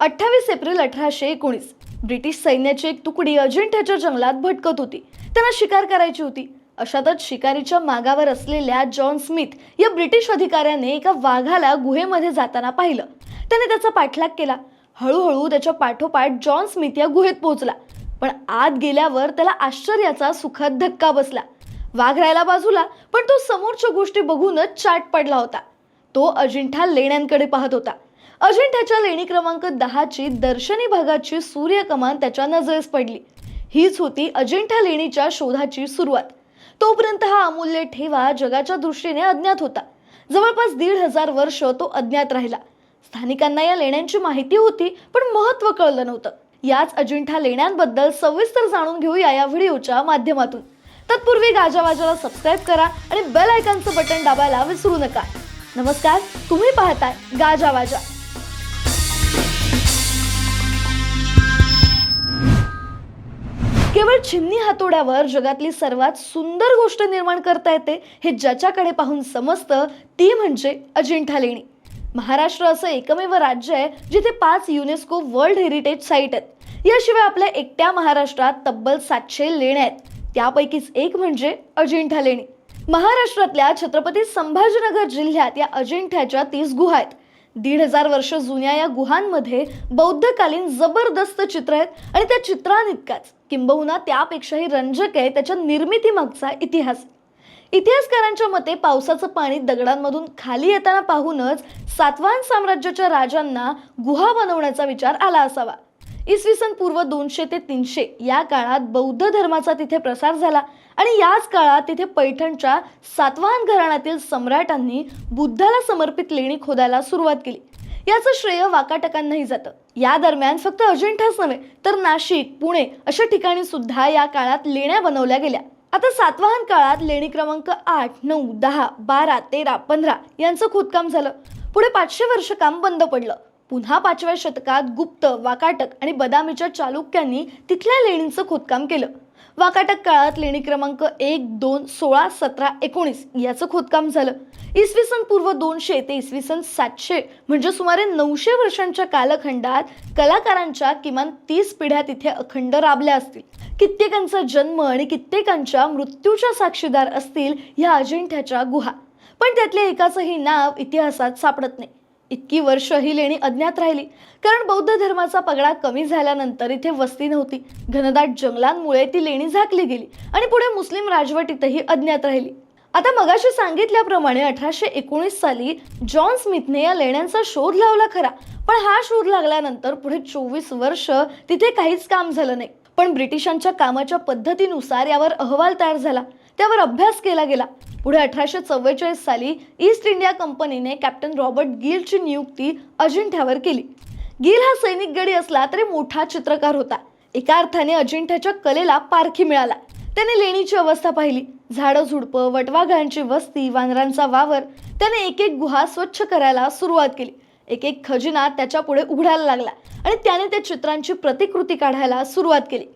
अठ्ठावीस एप्रिल अठराशे एकोणीस. ब्रिटिश सैन्याची एक तुकडी अजिंठ्याच्या जंगलात भटकत होती. त्यांना शिकार करायची होती. अशातच शिकारीच्या मागावर असलेल्या जॉन स्मिथ या ब्रिटिश अधिकाऱ्याने एका वाघाला गुहेमध्ये जाताना पाहिलं. त्याने त्याचा पाठलाग केला. हळूहळू त्याच्या पाठोपाठ जॉन स्मिथ या गुहेत पोहोचला. पण आत गेल्यावर त्याला आश्चर्याचा सुखद धक्का बसला. वाघ राहिला बाजूला पण तो समोरच्या गोष्टी बघूनच चाट पडला होता. तो अजिंठा लेण्यांकडे पाहत होता. अजिंठ्याच्या लेणी क्रमांक दहाची दर्शनी भागाची सूर्यकमान त्याच्या नजरेस पडली. हीच होती अजिंठा लेणीच्या शोधाची सुरुवात. तोपर्यंत हा अमूल्य ठेवा जगाच्या दृष्टीने अज्ञात होता. जवळपास दीड हजार वर्ष तो अज्ञात राहिला. स्थानिकांना या लेण्यांची माहिती होती पण महत्त्व कळलं नव्हतं. याच अजिंठा लेण्यांबद्दल सविस्तर जाणून घेऊया या व्हिडिओच्या माध्यमातून. तत्पूर्वी गाजावाजाला सबस्क्राईब करा आणि बेल आयकॉनचं बटन दाबायला विसरू नका. नमस्कार तुम्ही पाहताय गाजा वाजा. केवळ छिन्नी हातोड्यावर जगातली सर्वात सुंदर गोष्ट निर्माण करता येते हे ज्याच्याकडे पाहून समजतं ती म्हणजे अजिंठा लेणी. महाराष्ट्र असं एकमेव राज्य आहे जिथे पाच युनेस्को वर्ल्ड हेरिटेज साईट आहेत. याशिवाय आपल्या एकट्या महाराष्ट्रात तब्बल सातशे लेण्या आहेत. त्यापैकीच एक म्हणजे अजिंठा लेणी. महाराष्ट्रातल्या छत्रपती संभाजीनगर जिल्ह्यात या अजिंठ्याच्या तीस गुहा आहेत. दीड हजार वर्ष जुन्या या गुहांमध्ये बौद्धकालीन जबरदस्त चित्र आहेत आणि त्या चित्रांइतकाच किंबहुना त्यापेक्षाही रंजक आहे त्याच्या निर्मितीमागचा इतिहास. इतिहासकारांच्या मते पावसाचं पाणी दगडांमधून खाली येताना पाहूनच सातवाहन साम्राज्याच्या राजांना गुहा बनवण्याचा विचार आला असावा. इसवी सन पूर्व दोनशे ते तीनशे या काळात बौद्ध धर्माचा तिथे प्रसार झाला आणि याच काळात तिथे पैठणच्या सातवाहन घराण्यातील सम्राटांनी बुद्धाला समर्पित लेणी खोदायला सुरुवात केली. याचं श्रेय वाकाटकांनाही जातं. या दरम्यान फक्त अजिंठाच नव्हे तर नाशिक पुणे अशा ठिकाणी सुद्धा या काळात लेण्या बनवल्या गेल्या. आता सातवाहन काळात लेणी क्रमांक आठ नऊ दहा बारा तेरा पंधरा यांचं खोदकाम झालं. पुढे पाचशे वर्ष काम बंद पडलं. पुन्हा पाचव्या शतकात गुप्त वाकाटक आणि बदामीच्या चालुक्यांनी तिथल्या लेणींचं खोदकाम केलं. वाकाटक काळात लेणी क्रमांक एक दोन सोळा सतरा एकोणीस याचं खोदकाम झालं. इसवी सन पूर्व दोनशे ते इसवी सन सातशे म्हणजे सुमारे नऊशे वर्षांच्या कालखंडात कलाकारांच्या किमान तीस पिढ्या तिथे अखंड राबल्या असतील. कित्येकांचा जन्म आणि कित्येकांच्या मृत्यूच्या साक्षीदार असतील ह्या अजिंठ्याच्या गुहा. पण त्यातल्या एकाचंही नाव इतिहासात सापडत नाही. इतकी वर्ष ही लेणी अज्ञात राहिली. कारण बौद्ध धर्माचा पगडा कमी झाल्यानंतर इथे वस्ती नव्हती. घनदाट जंगलांमुळे ती लेणी झाकली गेली आणि पुढे मुस्लिम राजवटीतही अज्ञात राहिली. आता मगाशी सांगितल्याप्रमाणे अठराशे एकोणीस साली जॉन स्मिथने या लेण्यांचा शोध लावला खरा. पण हा शोध लागल्यानंतर पुढे चोवीस वर्ष तिथे काहीच काम झालं नाही. पण ब्रिटिशांच्या कामाच्या पद्धतीनुसार यावर अहवाल तयार झाला. त्यावर अभ्यास केला गेला. पुढे अठराशे चव्वेचाळीस साली ईस्ट इंडिया कंपनीने कॅप्टन रॉबर्ट गिलची नियुक्ती अजिंठ्यावर केली. गिल हा सैनिक गडी असला तरी मोठा चित्रकार होता. एका अर्थाने अजिंठ्याच्या कलेला पारखी मिळाला. त्याने लेणीची अवस्था पाहिली. झाडं झुडपं वटवाघळांची वस्ती वानरांचा वावर त्याने एक एक गुहा स्वच्छ करायला सुरुवात केली. एक एक खजिना त्याच्या पुढे उघडायला लागला आणि त्याने त्या चित्रांची प्रतिकृती काढायला सुरुवात केली.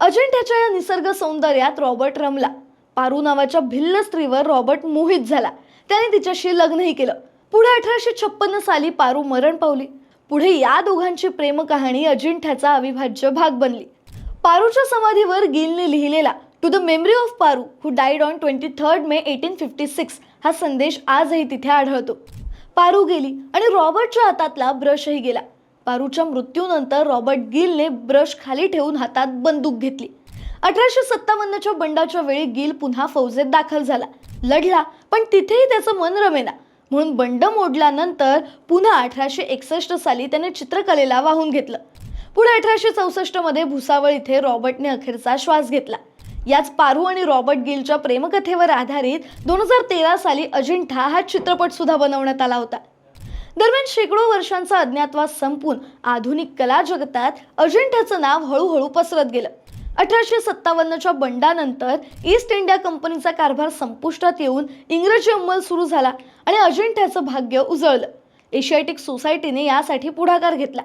अजिंठ्याच्या या निसर्ग सौंदर्यात रॉबर्ट रमला. पारू नावाच्या भिल्ल स्त्रीवर रॉबर्ट मोहित झाला. त्याने तिच्याशी लग्नही केलं. पुढे अठराशे छप्पन्न साली पारू मरण पावली. पुढे या दोघांची प्रेमकहाणी अजिंठ्याचा अविभाज्य भाग बनली. पारूच्या समाधीवर गिलने लिहिलेला to the memory of Paru who died on twenty third May eighteen fifty six हा संदेश आजही तिथे आढळतो. पारू गेली आणि रॉबर्टच्या हातातला ब्रशही गेला. पारूच्या मृत्यूनंतर रॉबर्ट गिलने ब्रश खाली ठेवून हातात बंदूक घेतली. अठराशे सत्तावन्नच्या बंडाच्या वेळी गिल पुन्हा फौजेत दाखल झाला. लढला पण तिथेही त्याचं मन रमेना. म्हणून बंड मोडल्यानंतर पुन्हा अठराशे एकसष्ट साली त्याने चित्रकलेला वाहून घेतलं. पुढे अठराशे चौसष्टमध्ये भुसावळ इथे रॉबर्टने अखेरचा श्वास घेतला. याच पारू आणि रॉबर्ट गिलच्या प्रेमकथेवर आधारित दोन हजार तेरा साली अजिंठा हा चित्रपट सुद्धा बनवण्यात आला होता. दरम्यान शेकडो वर्षांचा अज्ञातवास संपून आधुनिक कला जगतात अजिंठाचं नाव हळूहळू पसरत गेलं. अठराशे सत्तावन्नच्या बंडानंतर ईस्ट इंडिया कंपनीचा कारभार संपुष्टात येऊन इंग्रजी अंमल सुरू झाला आणि अजिंठ्याचं भाग्य उजळलं. एशियाटिक सोसायटीने यासाठी पुढाकार घेतला.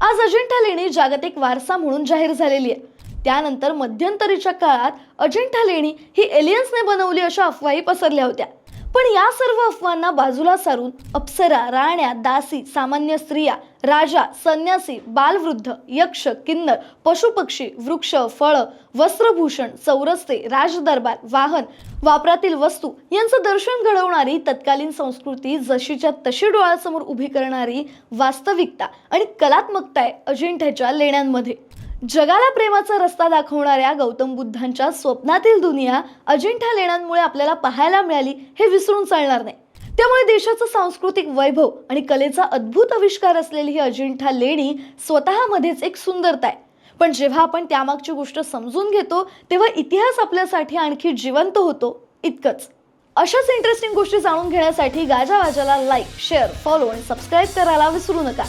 आज अजिंठा लेणी जागतिक वारसा म्हणून जाहीर झालेली आहे. त्यानंतर मध्यंतरीच्या काळात अजिंठा लेणी ही एलियन्सने बनवली अशा अफवाही पसरल्या होत्या. पण या सर्व अफवांना बाजूला सारून अप्सरा राण्या दासी सामान्य स्त्रिया राजा संन्यासी बालवृद्ध यक्ष किन्नर पशुपक्षी वृक्ष फळं वस्त्रभूषण चौरस्ते राजदरबार वाहन वापरातील वस्तू यांचं दर्शन घडवणारी तत्कालीन संस्कृती जशीच्या तशी डोळ्यासमोर उभी करणारी वास्तविकता आणि कलात्मकता आहे अजिंठ्याच्या लेण्यांमध्ये. जगाला प्रेमाचा रस्ता दाखवणाऱ्या गौतम बुद्धांच्या स्वप्नातील दुनिया अजिंठा लेण्यांमुळे आपल्याला पाहायला मिळाली हे विसरून चालणार नाही. त्यामुळे देशाचं सांस्कृतिक वैभव आणि कलेचा अद्भुत आविष्कार असलेली ही अजिंठा लेणी स्वतःमध्येच एक सुंदरता आहे. पण जेव्हा आपण त्यामागची गोष्ट समजून घेतो तेव्हा इतिहास आपल्यासाठी आणखी जिवंत होतो इतकंच. अशाच इंटरेस्टिंग गोष्टी जाणून घेण्यासाठी गाजावाजाला लाईक शेअर फॉलो आणि सबस्क्राईब करायला विसरू नका.